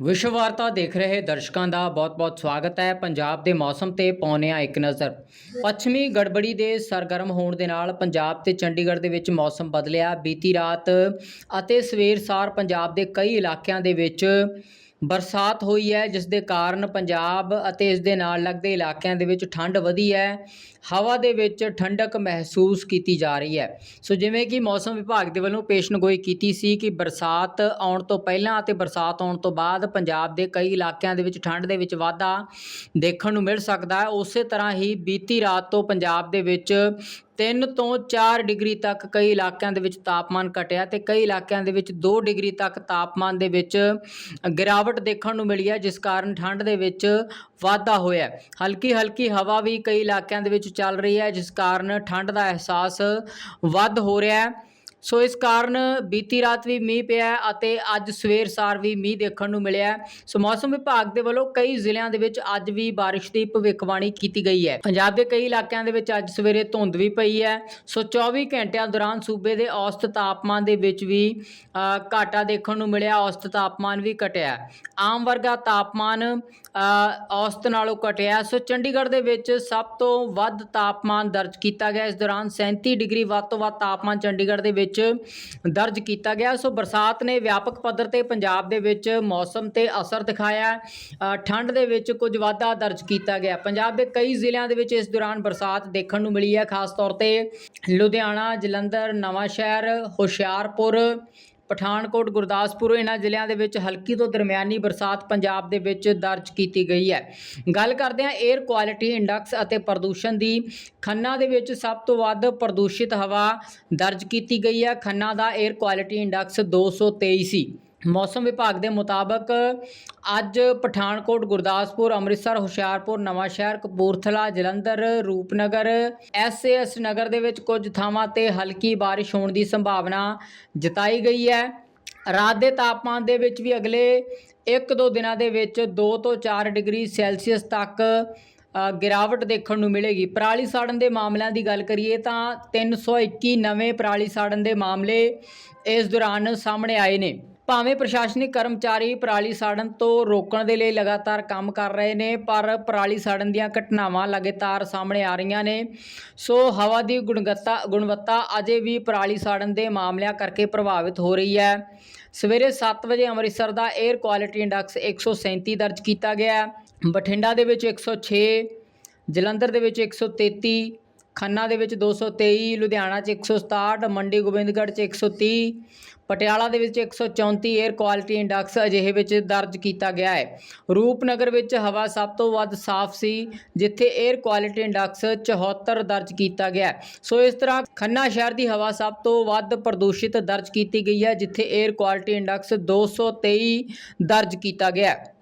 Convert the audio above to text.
ਵਿਸ਼ਵ ਵਾਰਤਾ ਦੇਖ ਰਹੇ ਦਰਸ਼ਕਾਂ ਦਾ ਬਹੁਤ-ਬਹੁਤ ਸਵਾਗਤ ਹੈ। ਪੰਜਾਬ ਦੇ ਮੌਸਮ ਤੇ ਪਾਉਂਦੇ ਹਾਂ ਇੱਕ ਨਜ਼ਰ। ਪੱਛਮੀ ਗੜਬੜੀ ਦੇ ਸਰਗਰਮ ਹੋਣ ਦੇ ਨਾਲ ਪੰਜਾਬ ਤੇ ਚੰਡੀਗੜ੍ਹ ਦੇ ਵਿੱਚ ਮੌਸਮ ਬਦਲਿਆ। ਬੀਤੀ ਰਾਤ ਅਤੇ ਸਵੇਰ ਸਾਰ ਪੰਜਾਬ ਦੇ ਕਈ ਇਲਾਕਿਆਂ ਦੇ ਵਿੱਚ ਬਰਸਾਤ ਹੋਈ ਹੈ, ਜਿਸ ਦੇ ਕਾਰਨ ਪੰਜਾਬ ਅਤੇ ਇਸ ਦੇ ਨਾਲ ਲੱਗਦੇ ਇਲਾਕਿਆਂ ਦੇ ਵਿੱਚ ਠੰਡ ਵਧੀ ਹੈ। ਹਵਾ ਦੇ ਵਿੱਚ ਠੰਡਕ ਮਹਿਸੂਸ ਕੀਤੀ ਜਾ ਰਹੀ ਹੈ। ਸੋ ਜਿਵੇਂ ਕਿ ਮੌਸਮ ਵਿਭਾਗ ਦੇ ਵੱਲੋਂ ਪੇਸ਼ਨਗੋਈ ਕੀਤੀ ਸੀ ਕਿ ਬਰਸਾਤ ਆਉਣ ਤੋਂ ਪਹਿਲਾਂ ਅਤੇ ਬਰਸਾਤ ਆਉਣ ਤੋਂ ਬਾਅਦ ਪੰਜਾਬ ਦੇ ਕਈ ਇਲਾਕਿਆਂ ਦੇ ਵਿੱਚ ਠੰਡ ਦੇ ਵਿੱਚ ਵਾਧਾ ਦੇਖਣ ਨੂੰ ਮਿਲ ਸਕਦਾ ਹੈ। ਉਸੇ ਤਰ੍ਹਾਂ ਹੀ ਬੀਤੀ ਰਾਤ ਤੋਂ ਪੰਜਾਬ ਦੇ ਵਿੱਚ 3 ਤੋਂ 4 ਡਿਗਰੀ ਤੱਕ ਕਈ ਇਲਾਕਿਆਂ ਦੇ ਵਿੱਚ ਤਾਪਮਾਨ ਘਟਿਆ ਤੇ ਕਈ ਇਲਾਕਿਆਂ ਦੇ ਵਿੱਚ 2 ਡਿਗਰੀ ਤੱਕ ਤਾਪਮਾਨ ਦੇ ਵਿੱਚ ਗਿਰਾਵਟ ਦੇਖਣ ਨੂੰ ਮਿਲੀ ਹੈ, ਜਿਸ ਕਾਰਨ ਠੰਡ ਦੇ ਵਿੱਚ ਵਾਧਾ ਹੋਇਆ ਹਲਕੀ ਹਲਕੀ ਹਵਾ ਵੀ ਕਈ ਇਲਾਕਿਆਂ ਦੇ ਵਿੱਚ ਚੱਲ ਰਹੀ ਹੈ, ਜਿਸ ਕਾਰਨ ਠੰਡ ਦਾ ਅਹਿਸਾਸ ਵੱਧ ਹੋ ਰਿਹਾ ਹੈ। ਸੋ ਇਸ ਕਾਰਨ ਬੀਤੀ ਰਾਤ ਵੀ ਮੀਂਹ ਪਿਆ ਅਤੇ ਅੱਜ ਸਵੇਰ ਸਾਰ ਵੀ ਮੀਂਹ ਦੇਖਣ ਨੂੰ ਮਿਲਿਆ ਸੋ ਮੌਸਮ ਵਿਭਾਗ ਦੇ ਵੱਲੋਂ ਕਈ ਜ਼ਿਲ੍ਹਿਆਂ ਦੇ ਵਿੱਚ ਅੱਜ ਵੀ ਬਾਰਿਸ਼ ਦੀ ਭਵਿੱਖਬਾਣੀ ਕੀਤੀ ਗਈ ਹੈ। ਪੰਜਾਬ ਦੇ ਕਈ ਇਲਾਕਿਆਂ ਦੇ ਵਿੱਚ ਅੱਜ ਸਵੇਰੇ ਧੁੰਦ ਵੀ ਪਈ ਹੈ। ਸੋ 24 ਘੰਟਿਆਂ ਦੌਰਾਨ ਸੂਬੇ ਦੇ ਔਸਤ ਤਾਪਮਾਨ ਦੇ ਵਿੱਚ ਵੀ ਘਾਟਾ ਦੇਖਣ ਨੂੰ ਮਿਲਿਆ, ਔਸਤ ਤਾਪਮਾਨ ਵੀ ਘਟਿਆ ਆਮ ਵਰਗਾ ਤਾਪਮਾਨ ਔਸਤ ਨਾਲੋਂ ਘਟਿਆ ਸੋ ਚੰਡੀਗੜ੍ਹ ਦੇ ਵਿੱਚ ਸਭ ਤੋਂ ਵੱਧ ਤਾਪਮਾਨ ਦਰਜ ਕੀਤਾ ਗਿਆ। ਇਸ ਦੌਰਾਨ 37 ਡਿਗਰੀ ਵੱਧ ਤੋਂ ਵੱਧ ਤਾਪਮਾਨ ਚੰਡੀਗੜ੍ਹ ਦੇ ਵਿੱਚ ਦਰਜ ਕੀਤਾ ਗਿਆ। ਸੋ ਬਰਸਾਤ ਨੇ ਵਿਆਪਕ ਪੱਧਰ ਤੇ ਪੰਜਾਬ ਦੇ ਵਿੱਚ ਮੌਸਮ ਤੇ ਅਸਰ ਦਿਖਾਇਆ। ਠੰਡ ਦੇ ਵਿੱਚ ਕੁਝ ਵਾਧਾ ਦਰਜ ਕੀਤਾ ਗਿਆ। ਪੰਜਾਬ ਦੇ ਕਈ ਜ਼ਿਲ੍ਹਿਆਂ ਦੇ ਵਿੱਚ ਇਸ ਦੌਰਾਨ ਬਰਸਾਤ ਦੇਖਣ ਨੂੰ ਮਿਲੀ ਹੈ। ਖਾਸ ਤੌਰ ਤੇ ਲੁਧਿਆਣਾ, ਜਲੰਧਰ ਨਵਾਂ ਸ਼ਹਿਰ ਹੁਸ਼ਿਆਰਪੁਰ ਪਠਾਨਕੋਟ, ਗੁਰਦਾਸਪੁਰ ਇਹਨਾਂ ਜ਼ਿਲ੍ਹਿਆਂ ਦੇ ਵਿੱਚ ਹਲਕੀ ਤੋਂ ਦਰਮਿਆਨੀ ਬਰਸਾਤ ਪੰਜਾਬ ਦੇ ਵਿੱਚ ਦਰਜ ਕੀਤੀ ਗਈ ਹੈ। ਗੱਲ ਕਰਦੇ ਹਾਂ 에ਅਰ ਕੁਆਲਿਟੀ ਇੰਡੈਕਸ ਅਤੇ ਪ੍ਰਦੂਸ਼ਣ ਦੀ। ਖੰਨਾ ਦੇ ਵਿੱਚ ਸਭ ਤੋਂ ਵੱਧ ਪ੍ਰਦੂਸ਼ਿਤ ਹਵਾ ਦਰਜ ਕੀਤੀ ਗਈ ਹੈ। ਖੰਨਾ ਦਾ 에ਅਰ ਕੁਆਲਿਟੀ ਇੰਡੈਕਸ 223 ਸੀ। ਮੌਸਮ ਵਿਭਾਗ ਦੇ ਮੁਤਾਬਕ ਅੱਜ ਪਠਾਨਕੋਟ, ਗੁਰਦਾਸਪੁਰ, ਅੰਮ੍ਰਿਤਸਰ, ਹੁਸ਼ਿਆਰਪੁਰ, ਨਵਾਂਸ਼ਹਿਰ, ਕਪੂਰਥਲਾ, ਜਲੰਧਰ, ਰੂਪਨਗਰ ਐਸਏਐਸ ਨਗਰ ਦੇ ਵਿੱਚ ਕੁਝ ਥਾਵਾਂ ਤੇ ਹਲਕੀ ਬਾਰਿਸ਼ ਹੋਣ ਦੀ ਸੰਭਾਵਨਾ ਜਤਾਈ ਗਈ ਹੈ। ਰਾਤ ਦੇ ਤਾਪਮਾਨ ਦੇ ਵਿੱਚ ਵੀ ਅਗਲੇ 1-2 ਦਿਨਾਂ ਦੇ ਵਿੱਚ 2 ਤੋਂ 4 ਡਿਗਰੀ ਸੈਲਸੀਅਸ ਤੱਕ ਗਿਰਾਵਟ ਦੇਖਣ ਨੂੰ ਮਿਲੇਗੀ। ਪਰਾਲੀ ਸਾੜਨ ਦੇ ਮਾਮਲਿਆਂ ਦੀ ਗੱਲ ਕਰੀਏ ਤਾਂ 321 ਨਵੇਂ ਪਰਾਲੀ ਸਾੜਨ ਦੇ ਮਾਮਲੇ ਇਸ ਦੌਰਾਨ ਸਾਹਮਣੇ ਆਏ ਨੇ। ਭਾਵੇਂ ਪ੍ਰਸ਼ਾਸਨਿਕ ਕਰਮਚਾਰੀ ਪਰਾਲੀ ਸਾੜਨ ਤੋਂ ਰੋਕਣ ਦੇ ਲਈ ਲਗਾਤਾਰ ਕੰਮ ਕਰ ਰਹੇ ਨੇ, ਪਰ ਪਰਾਲੀ ਸਾੜਨ ਦੀਆਂ ਘਟਨਾਵਾਂ ਲਗਾਤਾਰ ਸਾਹਮਣੇ ਆ ਰਹੀਆਂ ਨੇ। ਸੋ ਹਵਾ ਦੀ ਗੁਣਵੱਤਾ ਗੁਣਵੱਤਾ ਅਜੇ ਵੀ ਪਰਾਲੀ ਸਾੜਨ ਦੇ ਮਾਮਲਿਆਂ ਕਰਕੇ ਪ੍ਰਭਾਵਿਤ ਹੋ ਰਹੀ ਹੈ। ਸਵੇਰੇ 7 ਵਜੇ ਅੰਮ੍ਰਿਤਸਰ ਦਾ 에ਅਰ ਕੁਆਲਿਟੀ ਇੰਡੈਕਸ 137 ਦਰਜ ਕੀਤਾ ਗਿਆ। ਬਠਿੰਡਾ ਦੇ ਵਿੱਚ 106 ਜਲੰਧਰ ਦੇ ਵਿੱਚ 133 ਖੰਨਾ ਦੇ ਵਿੱਚ 223 ਲੁਧਿਆਣਾ 'ਚ 167 ਮੰਡੀ ਗੋਬਿੰਦਗੜ੍ਹ 'ਚ 130 ਪਟਿਆਲਾ ਦੇ ਵਿੱਚ 134 ਏਅਰ ਕੁਆਲਿਟੀ ਇੰਡੈਕਸ ਅਜਿਹੇ ਵਿੱਚ ਦਰਜ ਕੀਤਾ ਗਿਆ ਹੈ। ਰੂਪਨਗਰ ਵਿੱਚ ਹਵਾ ਸਭ ਤੋਂ ਵੱਧ ਸਾਫ਼ ਸੀ, ਜਿੱਥੇ ਏਅਰ ਕੁਆਲਿਟੀ ਇੰਡੈਕਸ 74 ਦਰਜ ਕੀਤਾ ਗਿਆ ਸੋ ਇਸ ਤਰ੍ਹਾਂ ਖੰਨਾ ਸ਼ਹਿਰ ਦੀ ਹਵਾ ਸਭ ਤੋਂ ਵੱਧ ਪ੍ਰਦੂਸ਼ਿਤ ਦਰਜ ਕੀਤੀ ਗਈ ਹੈ, ਜਿੱਥੇ ਏਅਰ ਕੁਆਲਿਟੀ ਇੰਡੈਕਸ 223 ਦਰਜ ਕੀਤਾ ਗਿਆ